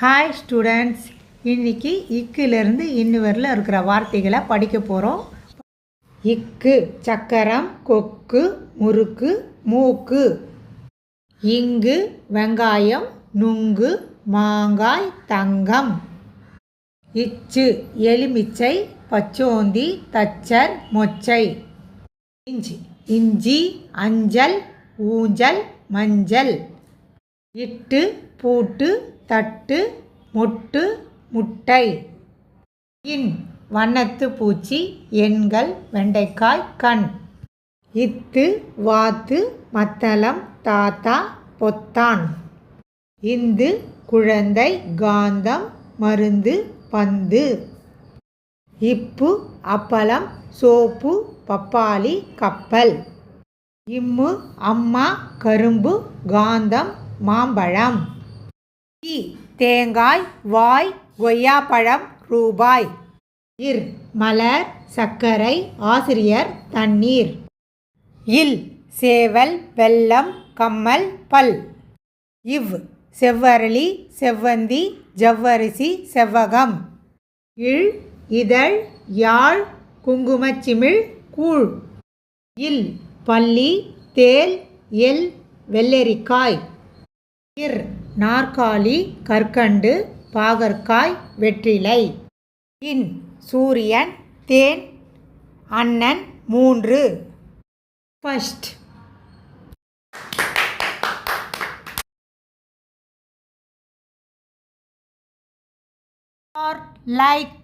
Hi students இன்னைக்கு இக்குலேருந்து இன்னி வரல இருக்கிற வார்த்தைகளை படிக்க போகிறோம் இக்கு சக்கரம் கொக்கு முறுக்கு மூக்கு. இங்கு வெங்காயம் நுங்கு மாங்காய் தங்கம். இச்சு எலுமிச்சை பச்சோந்தி தச்சர் மொச்சை. இஞ்சி இஞ்சி அஞ்சல் ஊஞ்சல் மஞ்சள். இட்டு பூட்டு தட்டு மொட்டு முட்டை. இன் வண்ணத்து பூச்சி எண்கள் வெண்டைக்காய் கண். இத்து வாத்து மத்தளம் தாத்தா பொத்தான். இந்து குழந்தை காந்தம் மருந்து பந்து. இப்பு அப்பளம் சோப்பு பப்பாளி கப்பல். இம்மு அம்மா கரும்பு காந்தம் மாம்பழம். இ தேங்காய் வாய் கொய்யாப்பழம் ரூபாய். இர் மலர் சர்க்கரை ஆசிரியர் தண்ணீர். இல் சேவல் வெல்லம் கம்மல் பல். இவ் செவ்வரளி செவ்வந்தி ஜவ்வரிசி செவ்வகம். இழ் இதழ் யாழ் குங்குமச்சிமிழ் கூழ். இல் பள்ளி தேல் எல் வெள்ளரிக்காய். இர் நாற்காலி கற்கண்டு பாகற்காய் வெற்றிலை. இன் சூரியன் தேன் அண்ணன் மூன்று. ஃபஸ்ட். Or like